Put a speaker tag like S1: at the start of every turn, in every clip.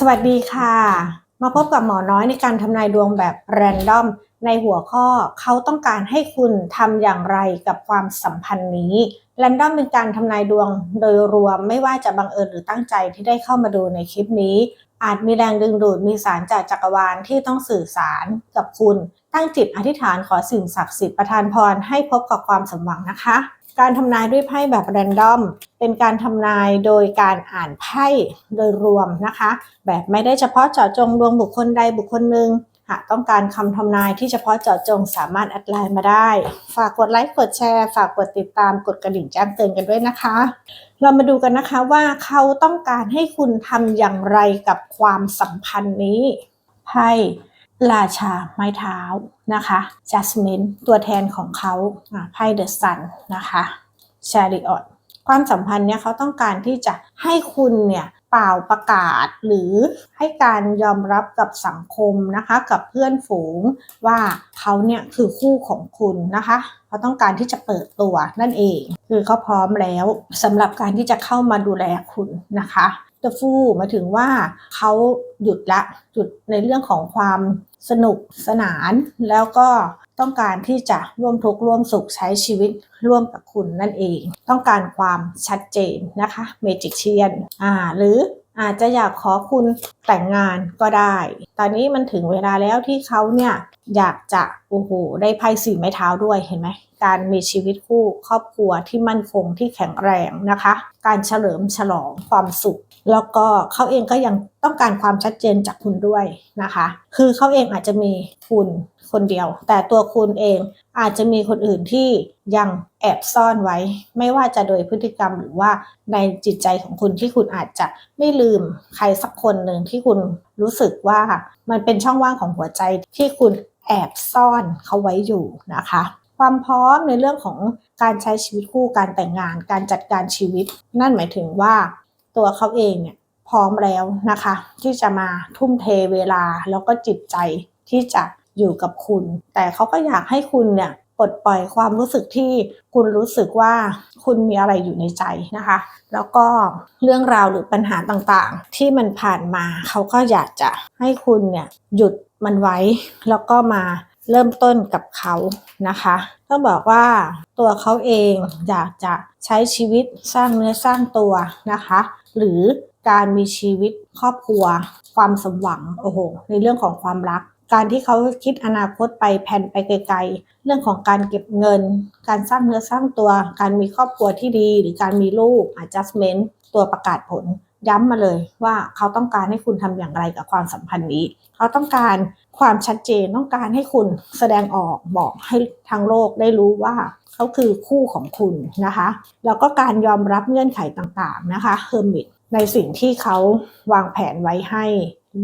S1: สวัสดีค่ะ มาพบกับหมอน้อยในการทำนายดวงแบบแรนดอม ในหัวข้อเขาต้องการให้คุณทำอย่างไรกับความสัมพันธ์นี้แรนดอมเป็นการทำนายดวงโดยรวมไม่ว่าจะบังเอิญหรือตั้งใจที่ได้เข้ามาดูในคลิปนี้ อาจมีแรงดึงดูดมีสารจากจักรวาลที่ต้องสื่อสารกับคุณ ตั้งจิตอธิษฐานขอสิ่งศักดิ์สิทธิ์ประทานพรให้พบกับความสมหวังนะคะ การทำนายด้วยไพ่แบบแรนดอม เป็นการทำนายโดยการอ่านไพ่โดยรวมนะคะ แบบไม่ได้เฉพาะเจาะจงดวงบุคคลใดบุคคลหนึ่งหากต้องการคำทำนายที่เฉพาะเจาะจงสามารถแอดไลน์มาได้ ฝากกดไลค์กดแชร์ฝากกดติดตามกดกระดิ่งแจ้งเตือนกันด้วยนะคะ เรามาดูกันนะคะว่าเขาต้องการให้คุณทำอย่างไรกับความสัมพันธ์นี้ไพ่ ราชาไม้เท้านะคะจัสมินตัวแทนของเขาไพ่เดอะซันนะคะชาริออตความสัมพันธ์เนี่ยเขาต้องการที่จะให้คุณเนี่ยเป่าประกาศหรือให้การยอมรับกับสังคมนะคะกับเพื่อนฝูงว่าเขาเนี่ยคือคู่ของคุณนะคะเขาต้องการที่จะเปิดตัวนั่นเอง คือเขาพร้อมแล้วสำหรับการที่จะเข้ามาดูแลคุณนะคะ เดอะฟูหมาถึงว่าเขาหยุดละหยุดในเรื่องของความสนุกสนาน แล้วก็ต้องการที่จะร่วมทุกข์ร่วมสุขใช้ชีวิตร่วมกับคุณนั่นเอง ต้องการความชัดเจนนะคะเมจิกเชียนอ่าหรืออาจจะอยากขอคุณแต่งงานก็ได้ ตอนนี้มันถึงเวลาแล้วที่เขาเนี่ย อยากจะโอ้โหได้ไพ่สี่ไม้เท้าด้วยเห็นไหมการมีชีวิตคู่ครอบครัวที่มั่นคงที่แข็งแรงนะคะ การเฉลิมฉลองความสุข แล้วก็เขาเองก็ยังต้องการความชัดเจนจากคุณด้วยนะคะ คือเขาเองอาจจะมีคุณคนเดียว แต่ตัวคุณเองอาจจะมีคนอื่นที่ยังแอบซ่อนไว้ ไม่ว่าจะโดยพฤติกรรมหรือว่าในจิตใจของคุณที่คุณอาจจะไม่ลืมใครสักคนหนึ่งที่คุณรู้สึกว่ามันเป็นช่องว่างของหัวใจที่คุณ แอบซ่อนเขาไว้อยู่นะคะ ความพร้อมในเรื่องของการใช้ชีวิตคู่การแต่งงาน การจัดการชีวิต นั่นหมายถึงว่าตัวเขาเองเนี่ยพร้อมแล้วนะคะ ที่จะมาทุ่มเทเวลาแล้วก็จิตใจที่จะอยู่กับคุณ แต่เขาก็อยากให้คุณเนี่ยปลดปล่อยความรู้สึกที่คุณรู้สึกว่าคุณมีอะไรอยู่ในใจนะคะ แล้วก็เรื่องราวหรือปัญหาต่างๆ ที่มันผ่านมาเขาก็อยากจะให้คุณเนี่ยหยุด มันไว้ แล้วก็มาเริ่มต้นกับเขานะคะ ต้องบอกว่าตัวเขาเองอยากจะใช้ชีวิตสร้างเนื้อสร้างตัวนะคะ หรือการมีชีวิตครอบครัว ความสมหวังโอ้โหในเรื่องของความรัก การที่เขาคิดอนาคตไปแผนไปไกลๆ เรื่องของการเก็บเงิน การสร้างเนื้อสร้างตัว การมีครอบครัวที่ดี หรือการมีลูก adjustment ตัวประกาศผล ย้ำมาเลยว่าเขาต้องการให้คุณทำอย่างไรกับความสัมพันธ์นี้ เขาต้องการความชัดเจนต้องการให้คุณแสดงออกบอกให้ทางโลกได้รู้ว่าเขาคือคู่ของคุณนะคะ แล้วก็การยอมรับเงื่อนไขต่างๆนะคะเฮอร์มิตในสิ่งที่เขาวางแผนไว้ให้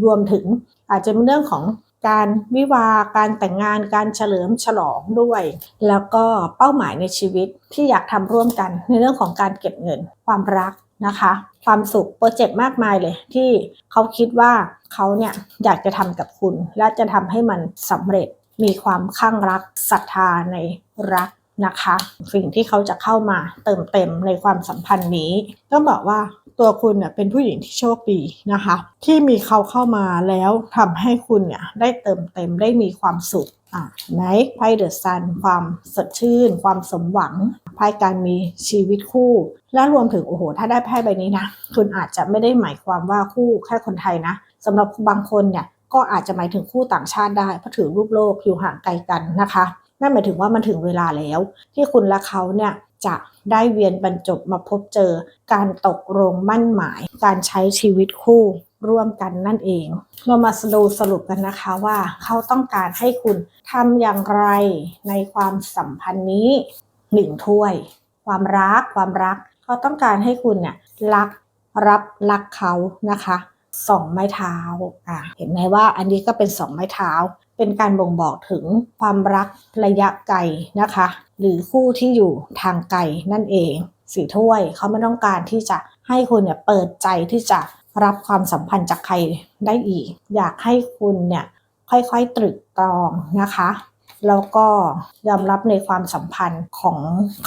S1: รวมถึงอาจจะเป็นเรื่องของการวิวาการแต่งงานการเฉลิมฉลองด้วย แล้วก็เป้าหมายในชีวิตที่อยากทำร่วมกันในเรื่องของการเก็บเงิน ความรัก นะคะ ความสุขโปรเจกต์มากมายเลย ที่เขาคิดว่าเขาเนี่ยอยากจะทำกับคุณ และจะทำให้มันสำเร็จมีความข้างรักศรัทธาในรักนะคะ สิ่งที่เขาจะเข้ามาเติมเต็มในความสัมพันธ์นี้ต้องบอกว่า ตัวคุณเนี่ยเป็นผู้หญิงที่โชคดีนะคะ ที่มีเขาเข้ามาแล้วทำให้คุณเนี่ยได้เติมเต็มได้มีความสุขอะไหนไพ่เดอะซันความสดชื่น ความสมหวังไพ่การมีชีวิตคู่ และรวมถึงโอ้โห ถ้าได้ไพ่ใบนี้นะ คุณอาจจะไม่ได้หมายความว่าคู่แค่คนไทยนะสำหรับบางคนเนี่ยก็อาจจะหมายถึงคู่ต่างชาติได้เพราะถือรูปโลกอยู่ห่างไกลกันนะคะนั่นหมายถึงว่ามันถึงเวลาแล้ว ที่คุณและเขาเนี่ย จะได้เวียนบรรจบมาพบเจอ การตกลงมั่นหมาย การใช้ชีวิตคู่ร่วมกันนั่นเอง เรามาดูสรุปกันนะคะว่าเขาต้องการให้คุณทำอย่างไรในความสัมพันธ์นี้หนึ่งถ้วย ความรักความรัก เขาต้องการให้คุณเนี่ยรักรับรักเขานะคะ สองไม้เท้าอะเห็นไหมว่าอันนี้ก็เป็นสองไม้เท้า เป็นการบ่งบอกถึงความรักระยะไกลนะคะ หรือคู่ที่อยู่ทางไกลนั่นเองสีถ้วยเขาไม่ต้องการที่จะให้คุณเนี่ยเปิดใจที่จะรับความสัมพันธ์จากใครได้อีก อยากให้คุณเนี่ยค่อยๆตรึกตรองนะคะแล้วก็ยอมรับในความสัมพันธ์ของ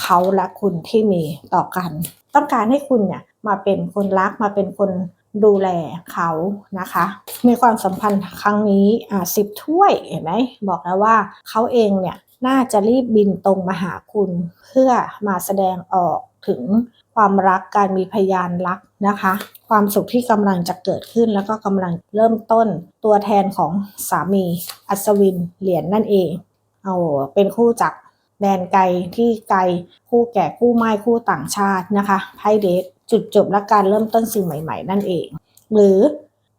S1: เขาและคุณที่มีต่อกัน ต้องการให้คุณเนี่ยมาเป็นคนรักมาเป็นคน ดูแลเขานะคะ มีความสัมพันธ์ครั้งนี้อ่าสิบถ้วยเห็นไหมบอกแล้วว่าเขาเองเนี่ยน่าจะรีบบินตรงมาหาคุณ เพื่อมาแสดงออกถึงความรักการมีพยานรักนะคะ ความสุขที่กำลังจะเกิดขึ้นแล้วก็กำลังเริ่มต้นตัวแทนของสามีอัศวินเหรียญนนั่นเองเอาเป็นคู่จากแดนไกลที่ไกลคู่แก่คู่ไม้คู่ต่างชาตินะคะไพ่เดท จุดจบและการเริ่มต้นสิ่งใหม่ ๆ นั่นเอง หรือ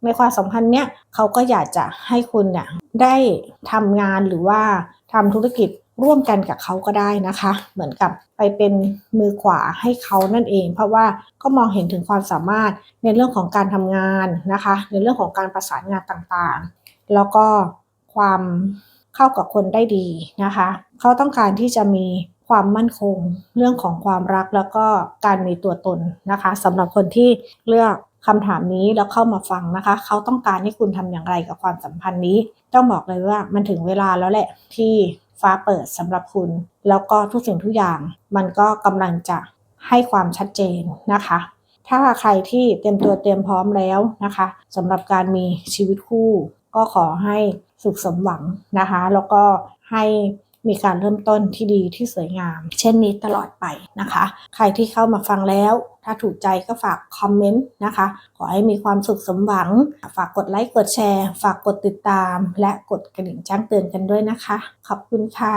S1: ในความสัมพันธ์เนี้ยเขาก็อยากจะให้คุณเนี่ยได้ทำงานหรือว่าทำธุรกิจร่วมกันกับเขาก็ได้นะคะ เหมือนกับไปเป็นมือขวาให้เขานั่นเอง เพราะว่าก็มองเห็นถึงความสามารถในเรื่องของการทำงานนะคะ ในเรื่องของการประสานงานต่างๆ แล้วก็ความเข้ากับคนได้ดีนะคะ เขาต้องการที่จะมี ความมั่นคง เรื่องของความรักแล้วก็การมีตัวตนนะคะสำหรับคนที่เลือกคำถามนี้แล้วเข้ามาฟังนะคะ เขาต้องการให้คุณทำอย่างไรกับความสัมพันธ์นี้ ต้องบอกเลยว่ามันถึงเวลาแล้วแหละที่ฟ้าเปิดสำหรับคุณ แล้วก็ทุกสิ่งทุกอย่าง มันก็กำลังจะให้ความชัดเจนนะคะ ถ้าใครที่เตรียมตัวเตรียมพร้อมแล้วนะคะสำหรับการมีชีวิตคู่ ก็ขอให้สุขสมหวังนะคะ แล้วก็ให้ มีการเริ่มต้นที่ดีที่สวยงาม เช่นนี้ตลอดไปนะคะ ใครที่เข้ามาฟังแล้ว ถ้าถูกใจก็ฝากคอมเมนต์นะคะ ขอให้มีความสุขสมหวัง ฝากกดไลค์กดแชร์ ฝากกดติดตาม และกดกระดิ่งแจ้งเตือนกันด้วยนะคะ ขอบคุณค่ะ